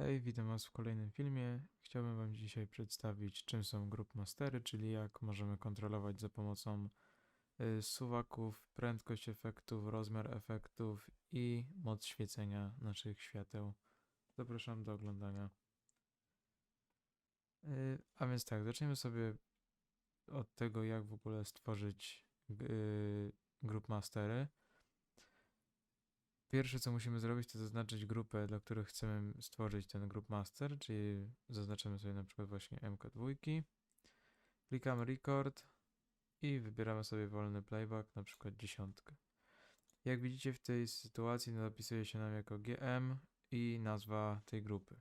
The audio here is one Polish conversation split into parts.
Hej, witam Was w kolejnym filmie. Chciałbym Wam dzisiaj przedstawić, czym są group mastery, czyli jak możemy kontrolować za pomocą y, suwaków prędkość efektów, rozmiar efektów i moc świecenia naszych świateł. Zapraszam do oglądania. Y, A więc tak, zaczniemy sobie od tego, jak w ogóle stworzyć y, group mastery. Pierwsze, co musimy zrobić, to zaznaczyć grupę, dla której chcemy stworzyć ten group master, czyli zaznaczymy sobie na przykład właśnie MK2. Klikamy record i wybieramy sobie wolny playback, na przykład dziesiątkę. Jak widzicie w tej sytuacji zapisuje się nam jako GM i nazwa tej grupy.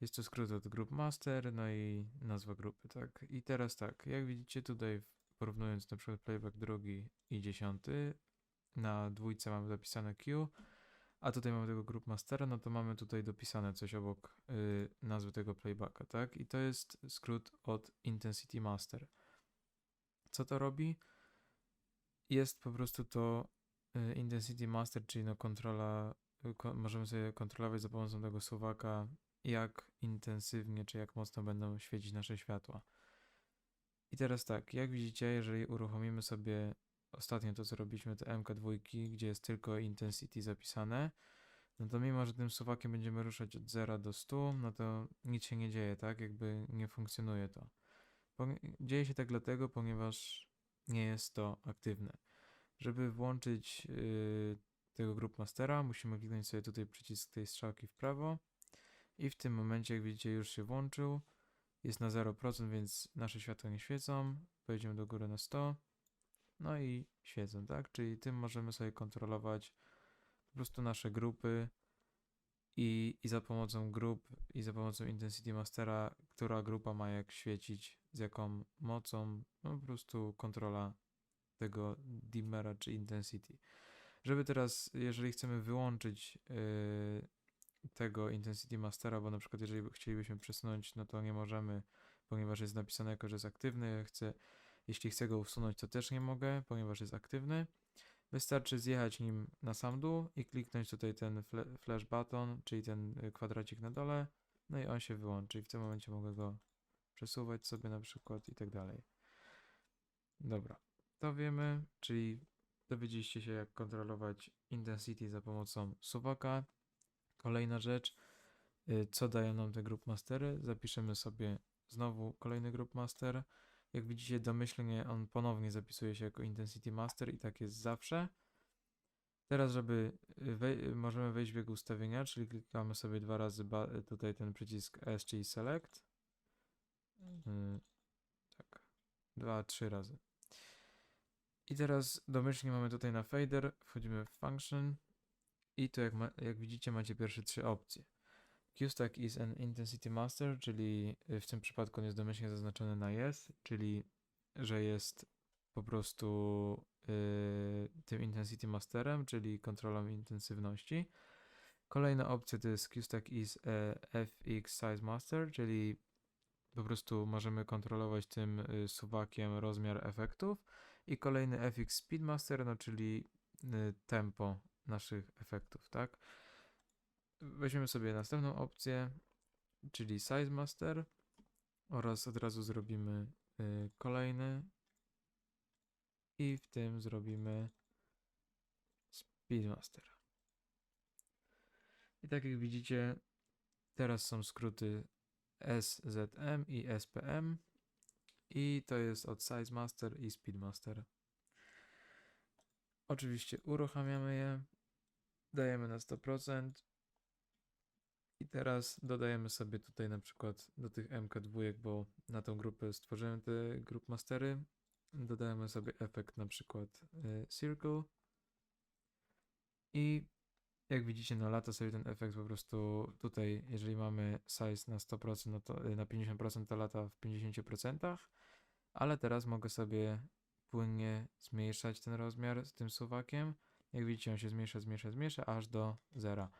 Jest to skrót od group master, no i nazwa grupy, tak. I teraz tak, jak widzicie tutaj porównując na przykład playback drugi i dziesiąty, na dwójce mamy zapisane Q, a tutaj mamy tego group mastera, no to mamy tutaj dopisane coś obok y, nazwy tego playbacka, tak? I to jest skrót od intensity master. Co to robi? Jest po prostu to y, intensity master, czyli no kontrola, y, ko możemy sobie kontrolować za pomocą tego suwaka, jak intensywnie czy jak mocno będą świecić nasze światła. I teraz tak, jak widzicie, jeżeli uruchomimy sobie ostatnio to, co robiliśmy, te MK2, gdzie jest tylko intensity zapisane, no to mimo, że tym suwakiem będziemy ruszać od 0 do 100, no to nic się nie dzieje, tak? Jakby nie funkcjonuje to. Dzieje się tak dlatego, ponieważ nie jest to aktywne. Żeby włączyć yy, tego group mastera, musimy kliknąć sobie tutaj przycisk tej strzałki w prawo i w tym momencie, jak widzicie, już się włączył. Jest na 0%, więc nasze światła nie świecą. Pojedziemy do góry na 100. No i świecą, tak? Czyli tym możemy sobie kontrolować po prostu nasze grupy i, i za pomocą grup i za pomocą Intensity Mastera, która grupa ma jak świecić, z jaką mocą, no po prostu kontrola tego dimmera czy intensity. Żeby teraz, jeżeli chcemy wyłączyć yy, tego Intensity Mastera, bo na przykład jeżeli chcielibyśmy przesunąć, no to nie możemy, ponieważ jest napisane jako, że jest aktywny. Chcę, jeśli chcę go usunąć, to też nie mogę, ponieważ jest aktywny. Wystarczy zjechać nim na sam dół i kliknąć tutaj ten flash button, czyli ten y, kwadracik na dole, no i on się wyłączy i w tym momencie mogę go przesuwać sobie na przykład i tak dalej. Dobra, to wiemy, czyli dowiedzieliście się jak kontrolować intensity za pomocą suwaka. Kolejna rzecz, y, co dają nam te group mastery? Zapiszemy sobie znowu kolejny group master. Jak widzicie domyślnie on ponownie zapisuje się jako intensity master i tak jest zawsze. Teraz, żeby y, wej- możemy wejść w jego ustawienia, czyli klikamy sobie dwa razy ba- tutaj ten przycisk S, czyli select. Y, tak, dwa, trzy razy. I teraz domyślnie mamy tutaj na fader, wchodzimy w function i tu jak, jak widzicie macie pierwsze trzy opcje. QStack is an intensity master, czyli y, w tym przypadku on jest domyślnie zaznaczony na yes, czyli że jest po prostu y, tym intensity masterem, czyli kontrolą intensywności. Kolejna opcja to jest QStack is a FX size master, czyli po prostu możemy kontrolować tym y, suwakiem rozmiar efektów. I kolejny FX speed master, no czyli y, tempo naszych efektów, tak? Weźmiemy sobie następną opcję, czyli Size Master oraz od razu zrobimy y, kolejny i w tym zrobimy Speed Master. I tak jak widzicie, teraz są skróty SZM i SPM i to jest od Size Master i Speed Master. Oczywiście uruchamiamy je, dajemy na 100%. I teraz dodajemy sobie tutaj na przykład do tych MK2, bo na tą grupę stworzyłem te group mastery. Dodajemy sobie efekt na przykład y, circle. I jak widzicie, no lata sobie ten efekt po prostu tutaj, jeżeli mamy size na 100%, no to y, na 50% to lata w 50%, ale teraz mogę sobie płynnie zmniejszać ten rozmiar z tym suwakiem. Jak widzicie, on się zmniejsza, zmniejsza, zmniejsza, aż do zera.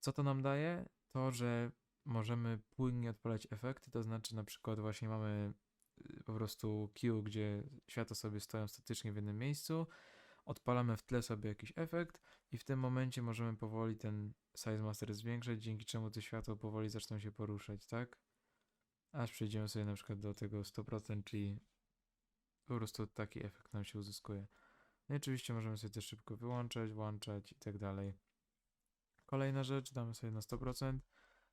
Co to nam daje? To, że możemy płynnie odpalać efekty, to znaczy na przykład właśnie mamy y, po prostu queue, gdzie światła sobie stoją statycznie w jednym miejscu. odpalamy w tle sobie jakiś efekt i w tym momencie możemy powoli ten size master zwiększać, dzięki czemu te światło powoli zaczną się poruszać, tak? Aż przejdziemy sobie na przykład do tego 100%, czyli po prostu taki efekt nam się uzyskuje. No i oczywiście możemy sobie też szybko wyłączać, włączać i tak dalej. Kolejna rzecz, damy sobie na 100%.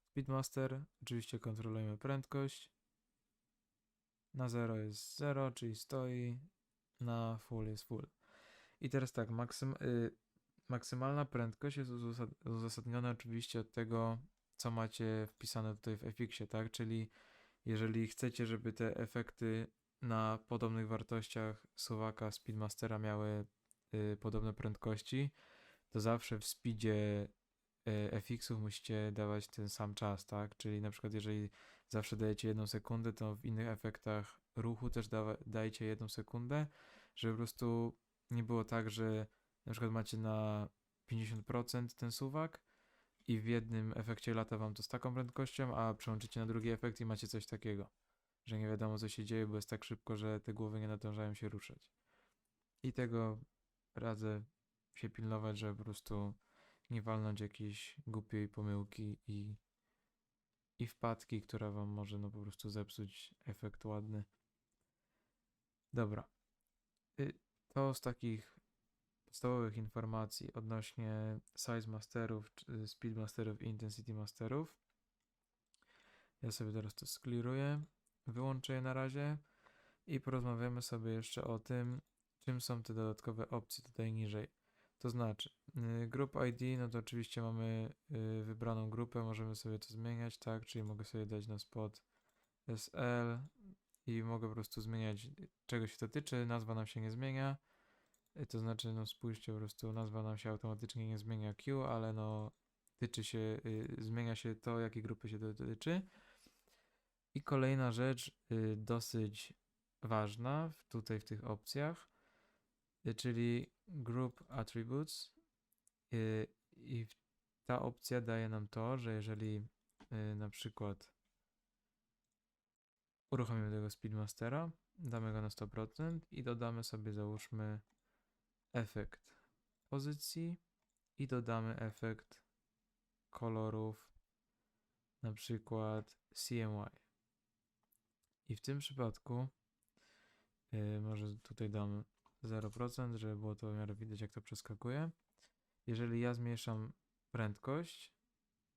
Speedmaster, oczywiście kontrolujemy prędkość. Na 0 jest 0, czyli stoi. Na full jest full. I teraz tak, maksym, y, maksymalna prędkość jest uzasad- uzasadniona oczywiście od tego, co macie wpisane tutaj w FX-ie, tak? Czyli jeżeli chcecie, żeby te efekty na podobnych wartościach suwaka Speedmastera miały y, podobne prędkości, to zawsze w speedzie FX-ów musicie dawać ten sam czas, tak? Czyli na przykład jeżeli zawsze dajecie jedną sekundę, to w innych efektach ruchu też dawa- dajcie jedną sekundę, żeby po prostu nie było tak, że na przykład macie na 50% ten suwak i w jednym efekcie lata wam to z taką prędkością, a przełączycie na drugi efekt i macie coś takiego, że nie wiadomo co się dzieje, bo jest tak szybko, że te głowy nie nadążają się ruszać. I tego radzę się pilnować, żeby po prostu nie walnąć jakiejś głupiej pomyłki i, i wpadki, która wam może no po prostu zepsuć efekt ładny. Dobra. Y, To z takich podstawowych informacji odnośnie size masterów, czy speed masterów i intensity masterów. Ja sobie teraz to skliruję, wyłączę je na razie i porozmawiamy sobie jeszcze o tym, czym są te dodatkowe opcje tutaj niżej. To znaczy, y, group ID, no to oczywiście mamy y, wybraną grupę, możemy sobie to zmieniać, tak? Czyli mogę sobie dać na spot SL i mogę po prostu zmieniać, czego się to tyczy, nazwa nam się nie zmienia. Y, To znaczy, no spójrzcie, po prostu nazwa nam się automatycznie nie zmienia Q, ale no tyczy się, y, zmienia się to, jakiej grupy się to tyczy. I kolejna rzecz, y, dosyć ważna tutaj w tych opcjach, y, czyli Group Attributes. y, I ta opcja daje nam to, że jeżeli y, na przykład uruchomimy tego Speedmastera, damy go na 100% i dodamy sobie, załóżmy, efekt pozycji i dodamy efekt kolorów, na przykład CMY. I w tym przypadku yy, może tutaj dam 0%, żeby było to w miarę widać, jak to przeskakuje. Jeżeli ja zmniejszam prędkość,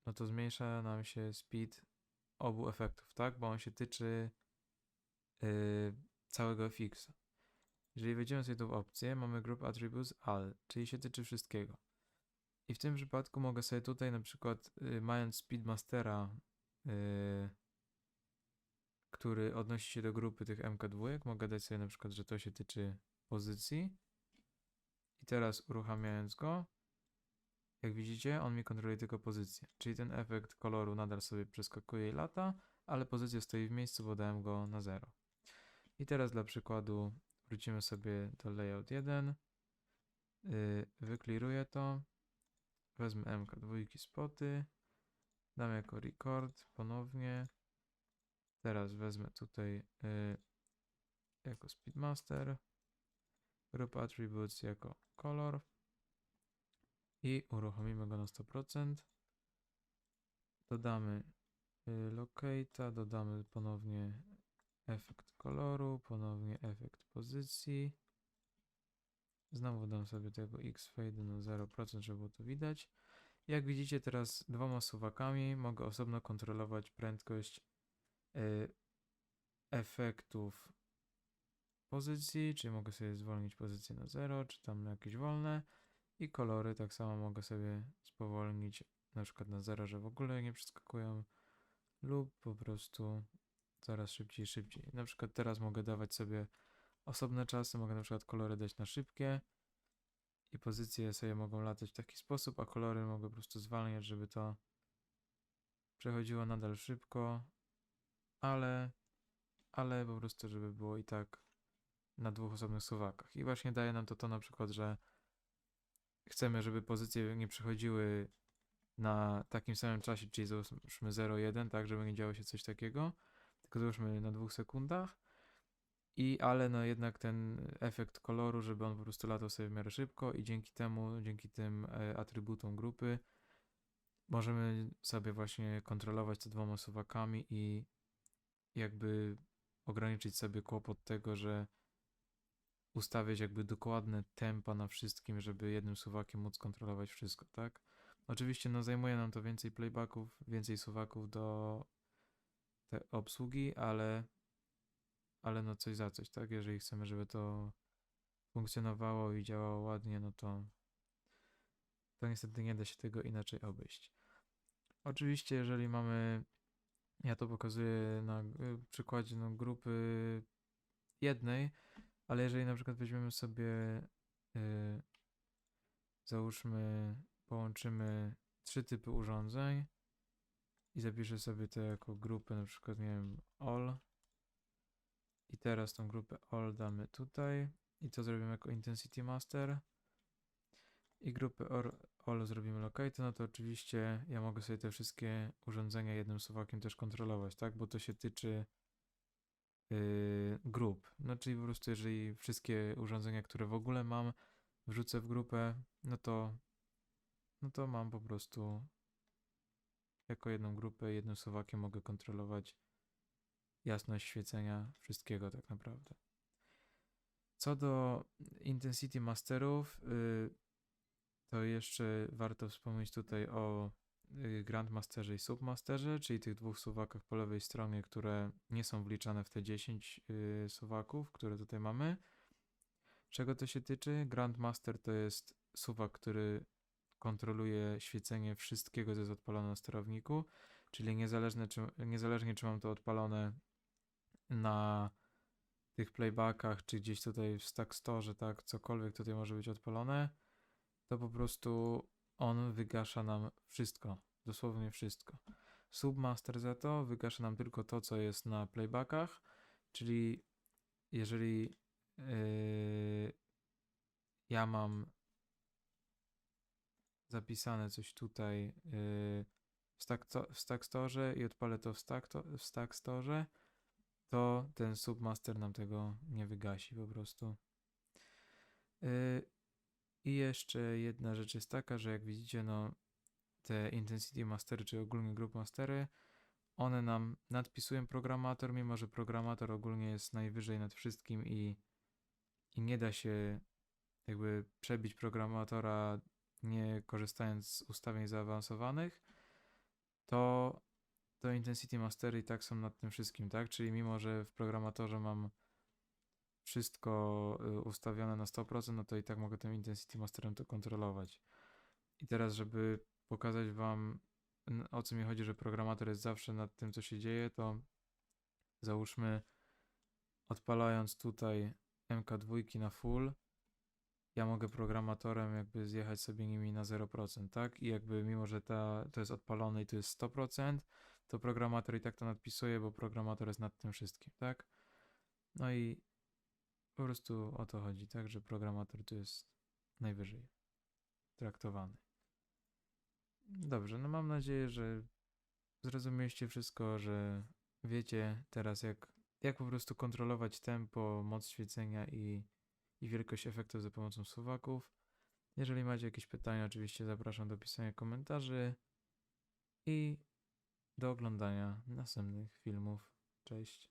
no to zmniejsza nam się speed obu efektów, tak? Bo on się tyczy yy, całego FX. Jeżeli wejdziemy sobie tu w opcję, mamy Group Attributes All, czyli się tyczy wszystkiego. I w tym przypadku mogę sobie tutaj na przykład, y, mając Speedmastera, y, który odnosi się do grupy tych MK2, mogę dać sobie na przykład, że to się tyczy pozycji. I teraz uruchamiając go, jak widzicie, on mi kontroluje tylko pozycję. Czyli ten efekt koloru nadal sobie przeskakuje i lata, ale pozycja stoi w miejscu, bo dałem go na 0. I teraz dla przykładu wrócimy sobie do layout 1. Yy, wykliruję to. Wezmę MK2 spoty. Dam jako record ponownie. Teraz wezmę tutaj yy, jako speedmaster. Group attributes jako color. I uruchomimy go na 100%. Dodamy yy, locate'a, dodamy ponownie efekt koloru, ponownie efekt pozycji. Znowu dam sobie tego X-Fade na 0%, żeby było to widać. Jak widzicie teraz dwoma suwakami mogę osobno kontrolować prędkość y, efektów pozycji, czyli mogę sobie zwolnić pozycję na 0, czy tam na jakieś wolne i kolory tak samo mogę sobie spowolnić na przykład na 0, że w ogóle nie przeskakują lub po prostu coraz szybciej, szybciej. Na przykład teraz mogę dawać sobie osobne czasy, mogę na przykład kolory dać na szybkie i pozycje sobie mogą latać w taki sposób, a kolory mogę po prostu zwalniać, żeby to przechodziło nadal szybko, ale, ale po prostu, żeby było i tak na dwóch osobnych suwakach. I właśnie daje nam to to na przykład, że chcemy, żeby pozycje nie przechodziły na takim samym czasie, czyli załóżmy 0,1, tak, żeby nie działo się coś takiego, tylko załóżmy na dwóch sekundach I ale no jednak ten efekt koloru, żeby on po prostu latał sobie w miarę szybko i dzięki temu, dzięki tym e, atrybutom grupy możemy sobie właśnie kontrolować to dwoma suwakami i jakby ograniczyć sobie kłopot tego, że ustawiać jakby dokładne tempa na wszystkim, żeby jednym suwakiem móc kontrolować wszystko, tak? Oczywiście no zajmuje nam to więcej playbacków, więcej suwaków do te obsługi, ale ale no coś za coś, tak? Jeżeli chcemy, żeby to funkcjonowało i działało ładnie, no to to niestety nie da się tego inaczej obejść. Oczywiście, jeżeli mamy, ja to pokazuję na y, przykładzie no, grupy jednej, ale jeżeli na przykład weźmiemy sobie, y, załóżmy, połączymy trzy typy urządzeń i zapiszę sobie to jako grupę, na przykład, nie wiem, all. I teraz tą grupę all damy tutaj i to zrobimy jako intensity master. I grupę or, all zrobimy locate, no to oczywiście ja mogę sobie te wszystkie urządzenia jednym suwakiem też kontrolować, tak? Bo to się tyczy yy, grup. No czyli po prostu jeżeli wszystkie urządzenia, które w ogóle mam, wrzucę w grupę, no to no to mam po prostu jako jedną grupę, jednym suwakiem mogę kontrolować jasność świecenia wszystkiego tak naprawdę. Co do Intensity Masterów, yy, to jeszcze warto wspomnieć tutaj o y, Grandmasterze i Submasterze, czyli tych dwóch suwakach po lewej stronie, które nie są wliczane w te 10 yy, suwaków, które tutaj mamy. Czego to się tyczy? Grandmaster to jest suwak, który kontroluje świecenie wszystkiego, co jest odpalone na sterowniku, czyli niezależnie czy, niezależnie czy mam to odpalone na tych playbackach, czy gdzieś tutaj w Stack Store, tak, cokolwiek tutaj może być odpalone, to po prostu on wygasza nam wszystko, dosłownie wszystko. Submaster za to wygasza nam tylko to, co jest na playbackach, czyli jeżeli yy, ja mam zapisane coś tutaj yy, w, stack, Stack i odpalę to w Stack, to, w stack Store, to ten Submaster nam tego nie wygasi po prostu. Yy, I jeszcze jedna rzecz jest taka, że jak widzicie, no te Intensity Mastery, czy ogólnie Group Mastery, one nam nadpisują programator, mimo że programator ogólnie jest najwyżej nad wszystkim i, i nie da się jakby przebić programatora nie korzystając z ustawień zaawansowanych, to, to Intensity Mastery i tak są nad tym wszystkim, tak? Czyli mimo, że w programatorze mam wszystko y, ustawione na 100%, no to i tak mogę tym Intensity Masterem to kontrolować. I teraz, żeby pokazać Wam, o co mi chodzi, że programator jest zawsze nad tym, co się dzieje, to załóżmy, odpalając tutaj MK2 na full, ja mogę programatorem jakby zjechać sobie nimi na 0%, tak? I jakby mimo, że ta, to jest odpalone i to jest 100%, to programator i tak to nadpisuje, bo programator jest nad tym wszystkim, tak? No i po prostu o to chodzi, tak? Że programator tu jest najwyżej traktowany. Dobrze, no mam nadzieję, że zrozumieliście wszystko, że wiecie teraz jak, jak po prostu kontrolować tempo, moc świecenia i i wielkość efektów za pomocą suwaków. Jeżeli macie jakieś pytania, oczywiście zapraszam do pisania komentarzy i do oglądania następnych filmów. Cześć.